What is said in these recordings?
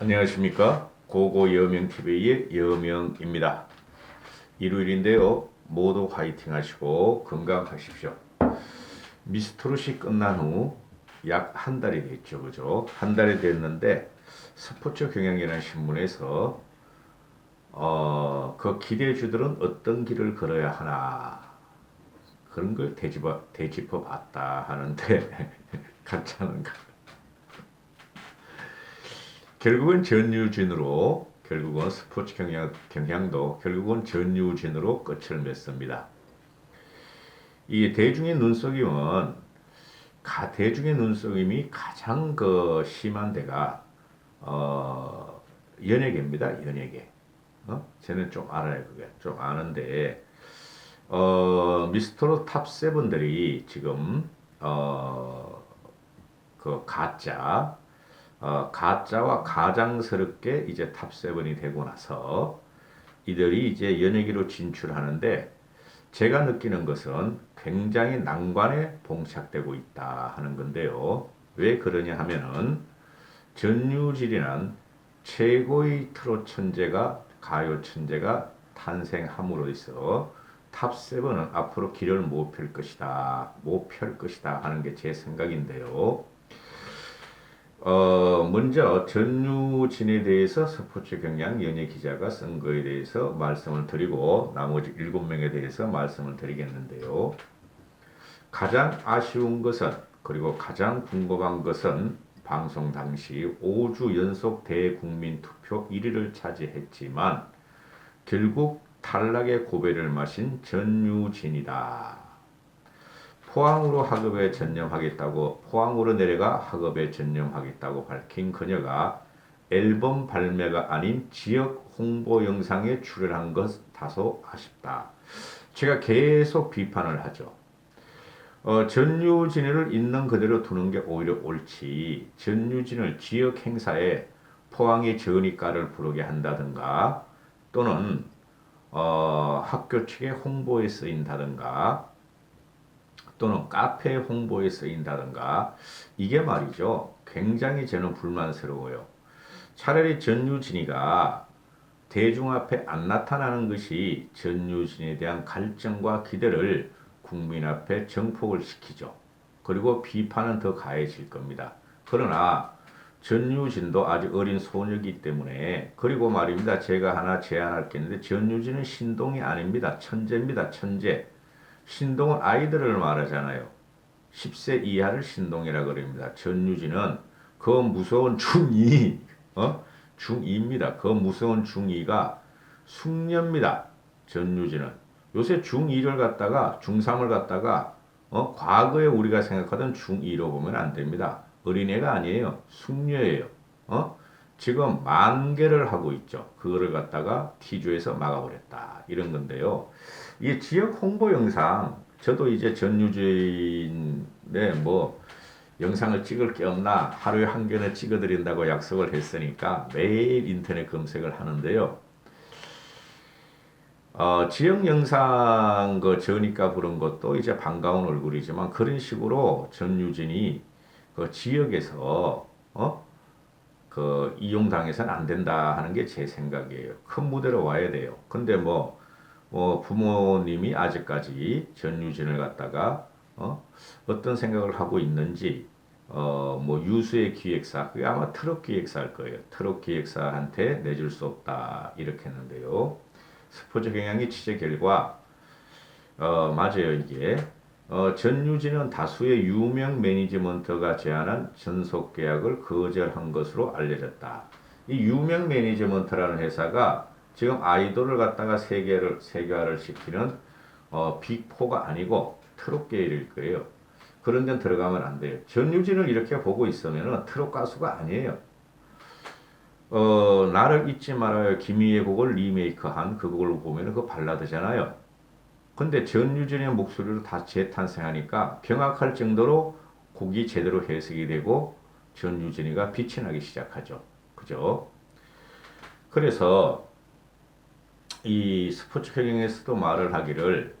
안녕하십니까 고고 여명TV의 여명입니다. 일요일인데요. 모두 화이팅 하시고 건강하십시오. 미스트롯이 끝난 후 약 한 달이 됐죠. 그죠? 한 달이 됐는데 스포츠 경향이라는 신문에서 어, 그 기대주들은 어떤 길을 걸어야 하나 그런 걸 되짚어 봤다 하는데 가짜는가 결국은 전유진으로 결국은 스포츠 경향, 경향도 결국은 전유진으로 끝을 맺습니다. 이 대중의 눈속임은 가 대중의 눈속임이 가장 그 심한 데가 어, 연예계입니다. 연예계. 어? 저는 좀 알아요. 그게 좀 아는데 어, 미스터로 탑 세븐들이 지금 어, 그 가짜 어, 가짜와 가장스럽게 이제 탑 세븐이 되고 나서 이들이 이제 연예계로 진출하는데 제가 느끼는 것은 굉장히 난관에 봉착되고 있다 하는 건데요. 왜 그러냐 하면은 전유질이란 최고의 트롯 천재가 가요 천재가 탄생함으로 있어 탑 세븐은 앞으로 길을 못 펼 것이다, 못 펼 것이다 하는 게 제 생각인데요. 어, 먼저 전유진에 대해서 스포츠 경향 연예 기자가 쓴 거에 대해서 말씀을 드리고 나머지 일곱 명에 대해서 말씀을 드리겠는데요. 가장 아쉬운 것은 그리고 가장 궁금한 것은 방송 당시 5주 연속 대국민 투표 1위를 차지했지만 결국 탈락의 고배를 마신 전유진이다. 포항으로 학업에 전념하겠다고 포항으로 내려가 학업에 전념하겠다고 밝힌 그녀가 앨범 발매가 아닌 지역 홍보 영상에 출연한 것 다소 아쉽다. 제가 계속 비판을 하죠. 어, 전유진을 있는 그대로 두는 게 오히려 옳지. 전유진을 지역 행사에 포항의 전이가를 부르게 한다든가 또는 어, 학교 측에 홍보에 쓰인다든가 또는 카페 홍보에 쓰인다든가 이게 말이죠. 굉장히 저는 불만스러워요. 차라리 전유진이가 대중 앞에 안 나타나는 것이 전유진에 대한 갈증과 기대를 국민 앞에 정폭을 시키죠. 그리고 비판은 더 가해질 겁니다. 그러나 전유진도 아직 어린 소녀이기 때문에 그리고 말입니다. 제가 하나 제안할 게 있는데 전유진은 신동이 아닙니다. 천재입니다. 천재. 신동은 아이들을 말하잖아요. 10세 이하를 신동이라 그럽니다. 전유진은 그 무서운 중2, 어? 중2입니다. 그 무서운 중2가 숙녀입니다. 전유진은. 요새 중2를 갖다가, 중3을 갖다가, 어? 과거에 우리가 생각하던 중2로 보면 안 됩니다. 어린애가 아니에요. 숙녀예요. 어? 지금 만개를 하고 있죠. 그거를 갖다가 티주에서 막아버렸다. 이런 건데요. 이 지역 홍보 영상, 저도 이제 전유진의 뭐 영상을 찍을 게 없나 하루에 한 견을 찍어드린다고 약속을 했으니까 매일 인터넷 검색을 하는데요. 어, 지역 영상 그 저니까 부른 것도 이제 반가운 얼굴이지만 그런 식으로 전유진이 그 지역에서 어? 그 이용당해서는 안 된다 하는 게 제 생각이에요. 큰 무대로 와야 돼요. 근데 뭐, 뭐 부모님이 아직까지 전유진을 갖다가 어? 어떤 생각을 하고 있는지 어, 뭐 유수의 기획사, 그게 아마 트럭 기획사일 거예요. 트럭 기획사한테 내줄 수 없다 이렇게 했는데요. 스포츠 경향의 취재 결과 어, 맞아요 이게 어, 전유진은 다수의 유명 매니지먼트가 제안한 전속 계약을 거절한 것으로 알려졌다. 이 유명 매니지먼트라는 회사가 지금 아이돌을 갖다가 세계를 세계화를 시키는 어, 빅4가 아니고 트롯계일 거예요. 그런 데는 들어가면 안 돼요. 전유진을 이렇게 보고 있으면 트롯 가수가 아니에요. 어, 나를 잊지 말아요. 김희애 곡을 리메이크한 그 곡을 보면 그 발라드잖아요. 근데 전유진의 목소리로 다 재탄생하니까 경악할 정도로 곡이 제대로 해석이 되고 전유진이가 빛이 나기 시작하죠. 그죠? 그래서 이 스포츠 경영에서도 말을 하기를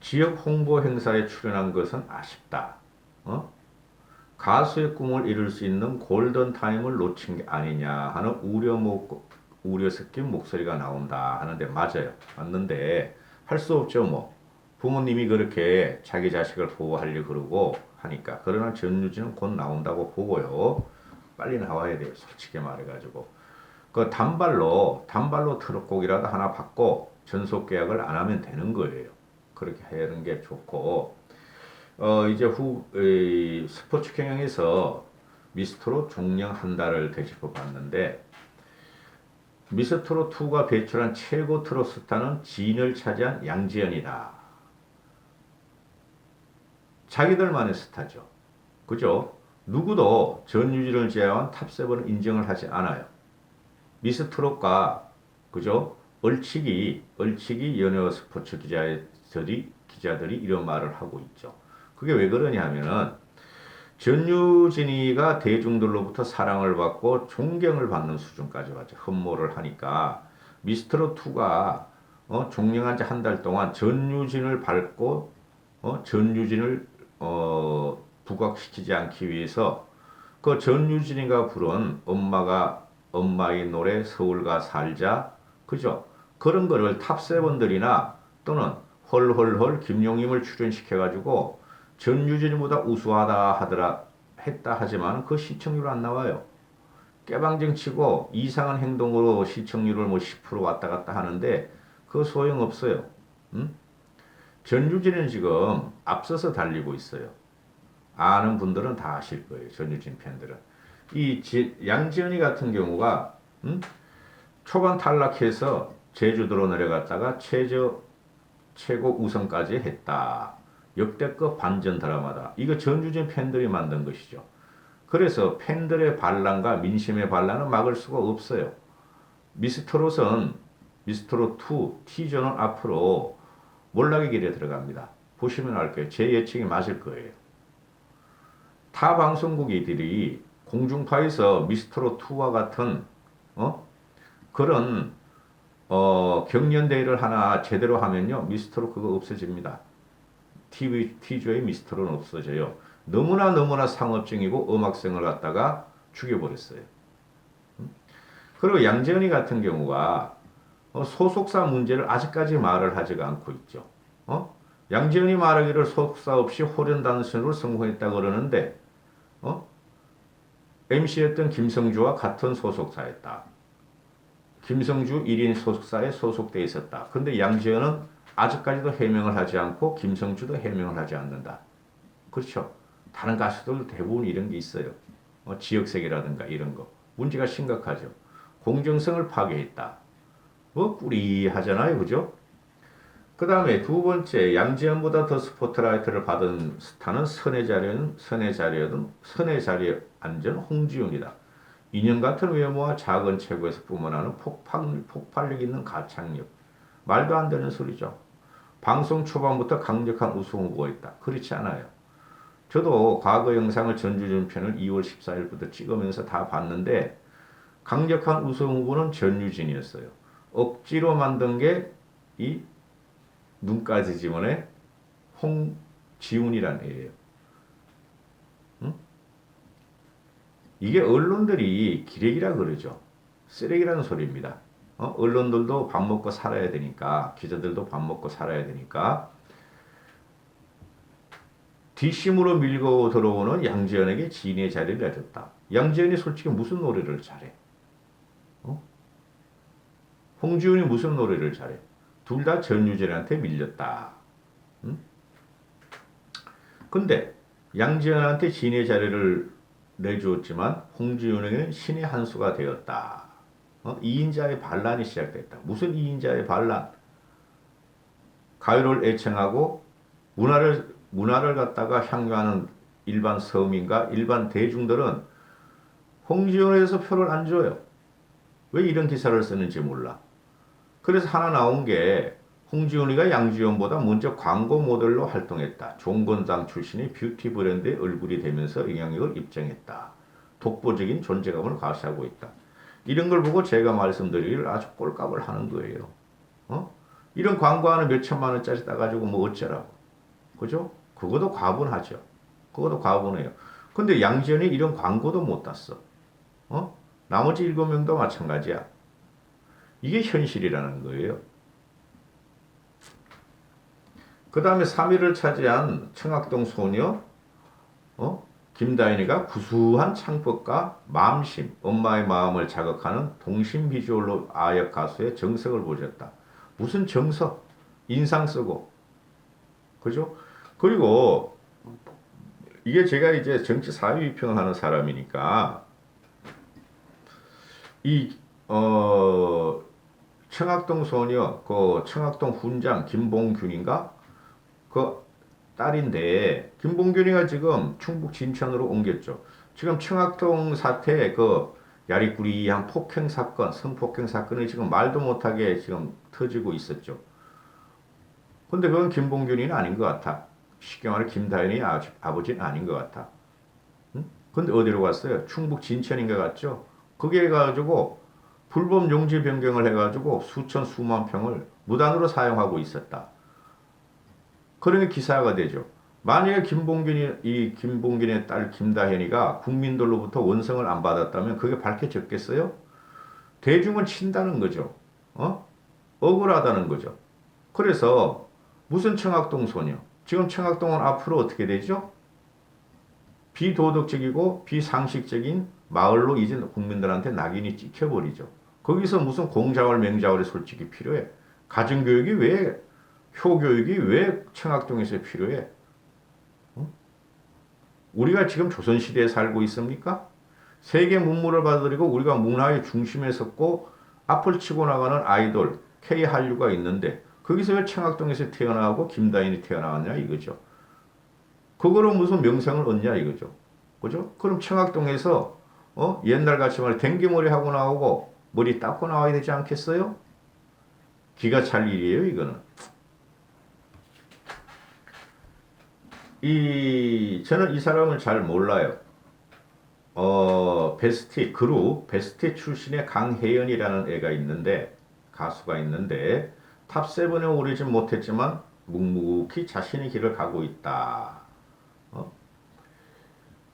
지역 홍보 행사에 출연한 것은 아쉽다. 어? 가수의 꿈을 이룰 수 있는 골든 타임을 놓친 게 아니냐 하는 우려 목 우려 섞인 목소리가 나온다 하는데 맞아요. 맞는데 할 수 없죠 뭐. 부모님이 그렇게 자기 자식을 보호하려 그러고 하니까 그러나 전유진은 곧 나온다고 보고요. 빨리 나와야 돼요. 솔직히 말해가지고 그 단발로 단발로 트롯곡이라도 하나 받고 전속 계약을 안 하면 되는 거예요. 그렇게 하는 게 좋고 어 이제 후 이, 스포츠 경영에서 미스트로 종영 한 달을 되짚어 봤는데 미스트로 2가 배출한 최고 트롯 스타는 진을 차지한 양지연이다. 자기들만의 스타죠. 그죠? 누구도 전유진을 제외한 탑7은 인정을 하지 않아요. 미스트롯과 그죠? 얼치기 얼치기 연예 스포츠 기자들이 기자들이 이런 말을 하고 있죠. 그게 왜 그러냐 하면은 전유진이가 대중들로부터 사랑을 받고 존경을 받는 수준까지 왔죠. 흠모를 하니까 미스트롯 2가 어, 종영한 지 한 달 동안 전유진을 밟고 어, 전유진을 어, 부각시키지 않기 위해서 그 전유진이가 부른 엄마가 엄마의 노래 서울가 살자 그죠? 그런 거를 탑세븐들이나 또는 헐헐헐 김용임을 출연시켜가지고 전유진보다 우수하다 하더라 했다 하지만 그 시청률 안 나와요. 깨방정 치고 이상한 행동으로 시청률을 뭐 10% 왔다 갔다 하는데 그 소용 없어요. 음? 전유진은 지금 앞서서 달리고 있어요. 아는 분들은 다 아실 거예요. 전유진 팬들은. 이 지, 양지연이 같은 경우가 음? 초반 탈락해서 제주도로 내려갔다가 최저 최고 우승까지 했다. 역대급 반전 드라마다. 이거 전유진 팬들이 만든 것이죠. 그래서 팬들의 반란과 민심의 반란은 막을 수가 없어요. 미스터롯은 미스터롯 2 티저는 앞으로 몰락의 길에 들어갑니다. 보시면 알 거예요. 제 예측이 맞을 거예요. 타 방송국이들이 공중파에서 미스터롯 2와 같은 어? 그런 어, 경연대회를 하나 제대로 하면요. 미스터롯 그거 없어집니다. TV, 티저의 미스터롯은 없어져요. 너무나 너무나 상업적이고 음악성을 갖다가 죽여버렸어요. 음? 그리고 양재현이 같은 경우가 어, 소속사 문제를 아직까지 말을 하지가 않고 있죠. 어? 양재현이 말하기를 소속사 없이 호련단신으로 성공했다 그러는데 어? MC였던 김성주와 같은 소속사였다. 김성주 1인 소속사에 소속돼 있었다. 근데 양재현은 아직까지도 해명을 하지 않고 김성주도 해명을 하지 않는다. 그렇죠. 다른 가수들 대부분 이런 게 있어요. 어, 지역색이라든가 이런 거. 문제가 심각하죠. 공정성을 파괴했다. 뭐 꾸리하잖아요. 그죠? 그 다음에 두 번째 양지연보다 더 스포트라이트를 받은 스타는 선의 자리는 선의 자리여든 선의 자리에 앉은 홍지윤이다. 인형 같은 외모와 작은 체구에서 뿜어나는 폭발, 폭발력 있는 가창력. 말도 안 되는 소리죠. 방송 초반부터 강력한 우승 후보가 있다. 그렇지 않아요. 저도 과거 영상을 전주준 편을 2월 14일부터 찍으면서 다 봤는데 강력한 우승 후보는 전유진이었어요. 억지로 만든 게 이 눈까지 지문의 홍지훈이라는 애예요. 응? 이게 언론들이 기레기라 그러죠. 쓰레기라는 소리입니다. 어? 언론들도 밥 먹고 살아야 되니까 기자들도 밥 먹고 살아야 되니까 뒷심으로 밀고 들어오는 양지연에게 지인의 자리를 내줬다. 양지연이 솔직히 무슨 노래를 잘해? 어? 홍지훈이 무슨 노래를 잘해? 둘 다 전유진한테 밀렸다. 응? 근데 양지연한테 지인의 자리를 내주었지만 홍지훈에게는 신의 한 수가 되었다. 어? 2인자의 반란이 시작됐다. 무슨 2인자의 반란? 가요를 애청하고 문화를 문화를 갖다가 향유하는 일반 서민과 일반 대중들은 홍지원에서 표를 안 줘요. 왜 이런 기사를 쓰는지 몰라. 그래서 하나 나온 게 홍지원이가 양지원보다 먼저 광고 모델로 활동했다. 종건당 출신의 뷰티 브랜드의 얼굴이 되면서 영향력을 입증했다. 독보적인 존재감을 과시하고 있다. 이런 걸 보고 제가 말씀드리기를 아주 꼴값을 하는 거예요. 어? 이런 광고 하나 몇 천만 원짜리 따가지고 뭐 어쩌라고. 그죠? 그것도 과분하죠. 그것도 과분해요. 근데 양지연이 이런 광고도 못 땄어. 어? 나머지 일곱 명도 마찬가지야. 이게 현실이라는 거예요. 그 다음에 3위를 차지한 청학동 소녀, 어? 김다인이가 구수한 창법과 마음심, 엄마의 마음을 자극하는 동심 비주얼로 아역 가수의 정석을 보셨다. 무슨 정석? 인상 쓰고. 그죠? 그리고 이게 제가 이제 정치 사회 비평을 하는 사람이니까 이, 어, 청학동 소녀, 그 청학동 훈장 김봉균인가? 그 딸인데 김봉균이가 지금 충북 진천으로 옮겼죠. 지금 청학동 사태 그 야리꾸리한 폭행 사건, 성폭행 사건이 지금 말도 못하게 지금 터지고 있었죠. 근데 그건 김봉균이는 아닌 것 같아. 쉽게 말해 김다현이 아, 아버지는 아닌 것 같아. 응? 근데 어디로 갔어요? 충북 진천인가 갔죠. 그게 해가지고 불법 용지 변경을 해가지고 수천 수만 평을 무단으로 사용하고 있었다. 그러니 기사가 되죠. 만약에 김봉균이 이 김봉균의 딸 김다현이가 국민들로부터 원성을 안 받았다면 그게 밝혀졌겠어요? 대중은 친다는 거죠. 어? 억울하다는 거죠. 그래서 무슨 청학동 소녀? 지금 청학동은 앞으로 어떻게 되죠? 비도덕적이고 비상식적인 마을로 이제 국민들한테 낙인이 찍혀버리죠. 거기서 무슨 공자월 맹자월이 솔직히 필요해. 가정교육이 왜 효교육이 왜 청학동에서 필요해? 어? 우리가 지금 조선시대에 살고 있습니까? 세계 문물을 받아들이고 우리가 문화의 중심에 섰고 앞을 치고 나가는 아이돌 K 한류가 있는데 거기서 왜 청학동에서 태어나고 김다인이 태어나왔냐 이거죠. 그거로 무슨 명성을 얻냐 이거죠. 그죠? 그럼 청학동에서 어? 옛날 같이 말해 댕기머리 하고 나오고 머리 닦고 나와야 되지 않겠어요? 기가 찰 일이에요 이거는. 이 저는 이 사람을 잘 몰라요. 어 베스트 그룹 베스트 출신의 강혜연이라는 애가 있는데 가수가 있는데 탑 세븐에 오르진 못했지만 묵묵히 자신의 길을 가고 있다. 어?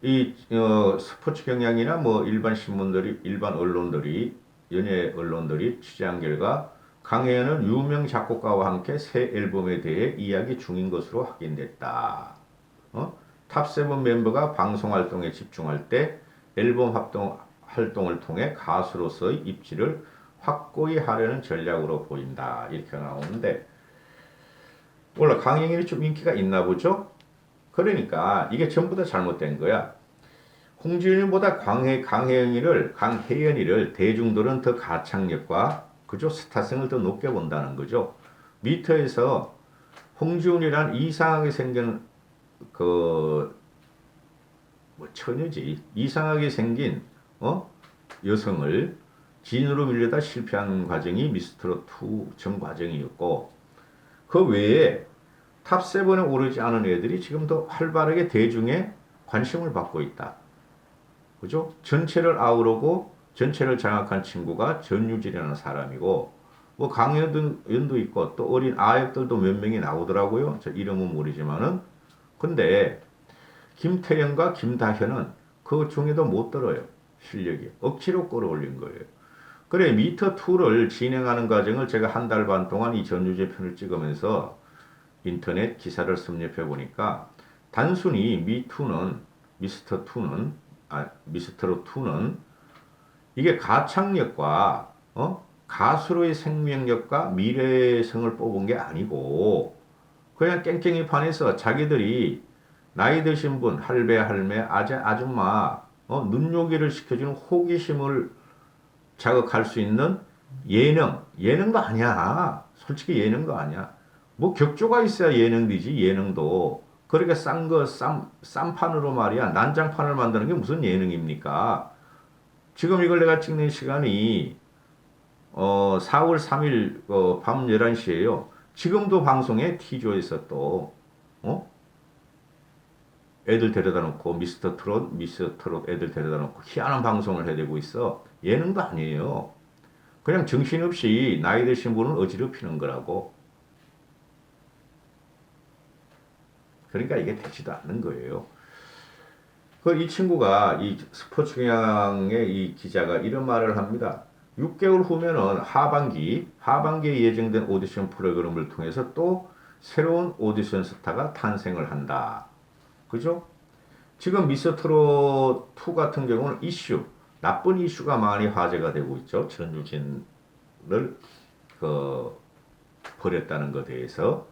이 어, 스포츠 경향이나 뭐 일반 신문들이 일반 언론들이 연예 언론들이 취재한 결과 강혜연은 유명 작곡가와 함께 새 앨범에 대해 이야기 중인 것으로 확인됐다. 어? 탑세븐 멤버가 방송 활동에 집중할 때 앨범 합동, 활동을 통해 가수로서의 입지를 확고히 하려는 전략으로 보인다. 이렇게 나오는데 원래 강행인이 좀 인기가 있나 보죠? 그러니까 이게 전부 다 잘못된 거야. 홍지윤보다 강혜, 강혜영이를, 강혜연이를 대중들은 더 가창력과 그죠? 스타성을 더 높게 본다는 거죠. 미터에서 홍지훈이란 이상하게 생긴 그, 뭐, 처녀지. 이상하게 생긴, 어? 여성을 진으로 밀려다 실패한 과정이 미스트롯 2 전 과정이었고, 그 외에 탑7에 오르지 않은 애들이 지금도 활발하게 대중의 관심을 받고 있다. 그죠? 전체를 아우르고 전체를 장악한 친구가 전유진이라는 사람이고, 뭐 강연도 있고 또 어린 아역들도 몇 명이 나오더라고요. 저 이름은 모르지만은 근데 김태형과 김다현은 그 중에도 못 들어요. 실력이. 억지로 끌어올린 거예요. 그래 미터 2를 진행하는 과정을 제가 한 달 반 동안 이 전유제 편을 찍으면서 인터넷 기사를 섭렵해 보니까 단순히 미투는 미스터 2는 아 미스터로 2는 이게 가창력과 어? 가수로의 생명력과 미래성을 뽑은 게 아니고 그냥 깽깽이 판에서 자기들이 나이 드신 분, 할배, 할매, 아재, 아줌마, 어, 눈요기를 시켜주는 호기심을 자극할 수 있는 예능, 예능도 아니야. 솔직히 예능도 아니야. 뭐 격조가 있어야 예능이지, 예능도. 그렇게 싼 거, 쌈, 쌈판으로 말이야. 난장판을 만드는 게 무슨 예능입니까? 지금 이걸 내가 찍는 시간이, 어, 4월 3일, 어, 밤 11시에요. 지금도 방송에 T조에서 또 어? 애들 데려다 놓고 미스터 트롯, 미스터 트롯 애들 데려다 놓고 희한한 방송을 해대고 있어. 예능도 아니에요. 그냥 정신없이 나이 드신 분을 어지럽히는 거라고. 그러니까 이게 되지도 않는 거예요. 그 이 친구가 이 스포츠 경향의 이 기자가 이런 말을 합니다. 6개월 후면은 하반기 하반기에 예정된 오디션 프로그램을 통해서 또 새로운 오디션 스타가 탄생을 한다. 그죠? 지금 미스터트롯 2 같은 경우는 이슈 나쁜 이슈가 많이 화제가 되고 있죠. 전유진을 그 버렸다는 것에 대해서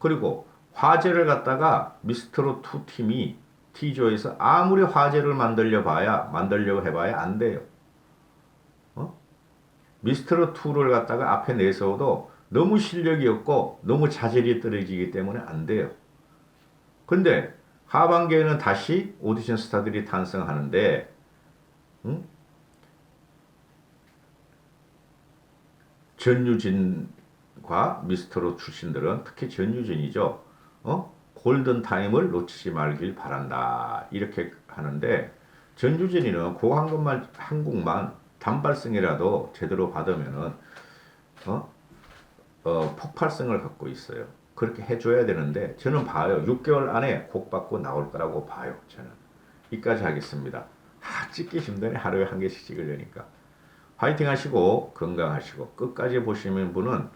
그리고 화제를 갖다가 미스터롯 2 팀이 T조에서 아무리 화제를 만들려 봐야 만들려고 해봐야 안 돼요. 어? 미스터롯 2를 갖다가 앞에 내세워도 너무 실력이 없고 너무 자질이 떨어지기 때문에 안 돼요. 근데 하반기에는 다시 오디션 스타들이 탄생하는데 응? 전유진과 미스터롯 출신들은 특히 전유진이죠. 어? 골든 타임을 놓치지 말길 바란다. 이렇게 하는데 전유진이는 그거 한 것만 한국만 단발성이라도 제대로 받으면은 어? 어, 폭발성을 갖고 있어요. 그렇게 해줘야 되는데 저는 봐요. 6개월 안에 곡 받고 나올 거라고 봐요. 저는 이까지 하겠습니다. 아, 찍기 힘드네. 하루에 한 개씩 찍으려니까. 화이팅 하시고 건강하시고 끝까지 보시는 분은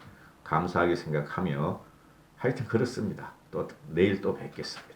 감사하게 생각하며 하여튼 그렇습니다. 또 내일 또 뵙겠습니다.